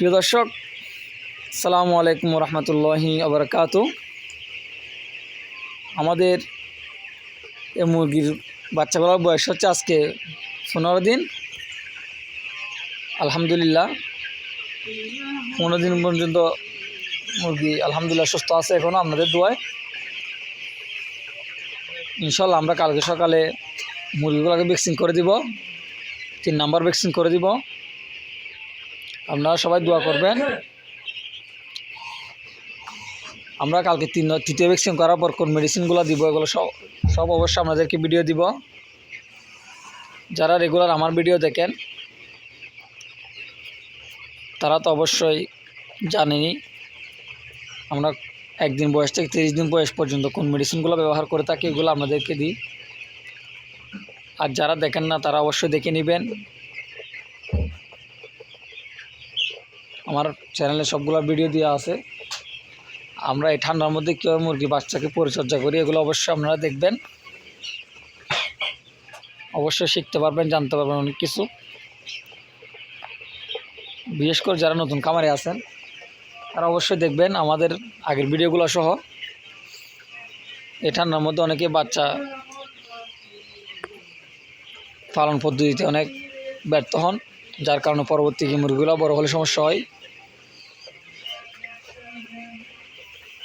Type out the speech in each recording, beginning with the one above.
প্রিয় দর্শক সালামু আলাইকুম রহমতুল্লাহি আবরকাত আমাদের এ মুরগির বাচ্চাগুলোর বয়স হচ্ছে আজকে পনেরো দিন। আলহামদুলিল্লাহ, পনেরো দিন পর্যন্ত মুরগি আলহামদুলিল্লাহ সুস্থ আছে এখনও আপনাদের দোয়ায়। ইনশাল্লাহ আমরা কালকে সকালে মুরগিগুলোকে ভ্যাকসিন করে দিব, তিন নাম্বার ভ্যাকসিন করে দিব। আপনারা সবাই দোয়া করবেন। আমরা কালকে তিন তৃতীয় ভ্যাকসিন করার পর কোন মেডিসিনগুলো দিব, এগুলো সব সব অবশ্যই আপনাদেরকে ভিডিও দিব। যারা রেগুলার আমার ভিডিও দেখেন, তারা তো অবশ্যই জানেনি আমরা একদিন বয়স থেকে তিরিশ দিন বয়স পর্যন্ত কোন মেডিসিনগুলো ব্যবহার করে থাকি, এগুলো আপনাদেরকে দিই। আর যারা দেখেন না, তারা অবশ্যই দেখে নেবেন। আমার চ্যানেলে সবগুলো ভিডিও দেওয়া আছে। আমরা এই ঠান্ডার মধ্যে কীভাবে মুরগি বাচ্চাকে পরিচর্যা করি, এগুলো অবশ্যই আপনারা দেখবেন। অবশ্যই শিখতে পারবেন, জানতে পারবেন অনেক কিছু। বিশেষ করে যারা নতুন কামারে আছেন, তারা অবশ্যই দেখবেন আমাদের আগের ভিডিওগুলো সহ। এই ঠান্ডার মধ্যে অনেকে বাচ্চা পালন পদ্ধতিতে অনেক ব্যর্থ হন, যার কারণে পরবর্তী মুরগিগুলো বড় হলে সমস্যা হয়।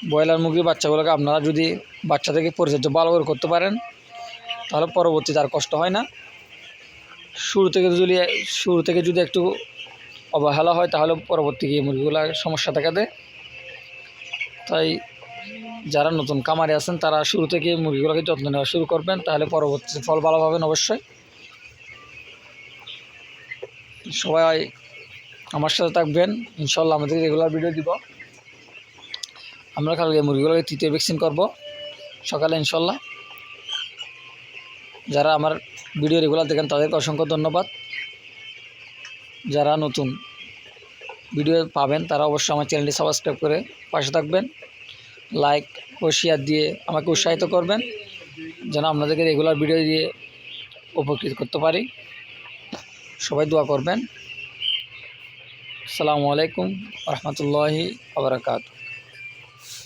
ব্রয়লার মুরগির বাচ্চাগুলোকে আপনারা যদি বাচ্চা থেকে পরিচর্যা ভালো করে করতে পারেন, তাহলে পরবর্তীতে আর কষ্ট হয় না। শুরু থেকে যদি, শুরু থেকে যদি একটু অবহেলা হয়, তাহলে পরবর্তী গিয়ে মুরগিগুলো সমস্যা দেখা দেয়। তাই যারা নতুন কামারে আছেন, তারা শুরু থেকে মুরগিগুলোকে যত্ন নেওয়া শুরু করবেন, তাহলে পরবর্তী ফল ভালো পাবেন অবশ্যই। সবাই আমার সাথে থাকবেন। ইনশাল্লাহ আমাদের রেগুলার ভিডিও দিব। আমরা কালকে মুরগিগুলোকে তৃতীয় ভ্যাকসিন করব। সকালে ইনশাল্লাহ। যারা আমার ভিডিও রেগুলার দেখেন, তাদেরকে অসংখ্য ধন্যবাদ। যারা নতুন ভিডিও পাবেন, তারা অবশ্যই আমার চ্যানেলটি সাবস্ক্রাইব করে পাশে থাকবেন। লাইক ও শেয়ার দিয়ে আমাকে উৎসাহিত করবেন, যেন আপনাদেরকে রেগুলার ভিডিও দিয়ে উপকৃত করতে পারি। সবাই দোয়া করবেন। আসসালামু আলাইকুম রহমতুল্লাহি আবরকাত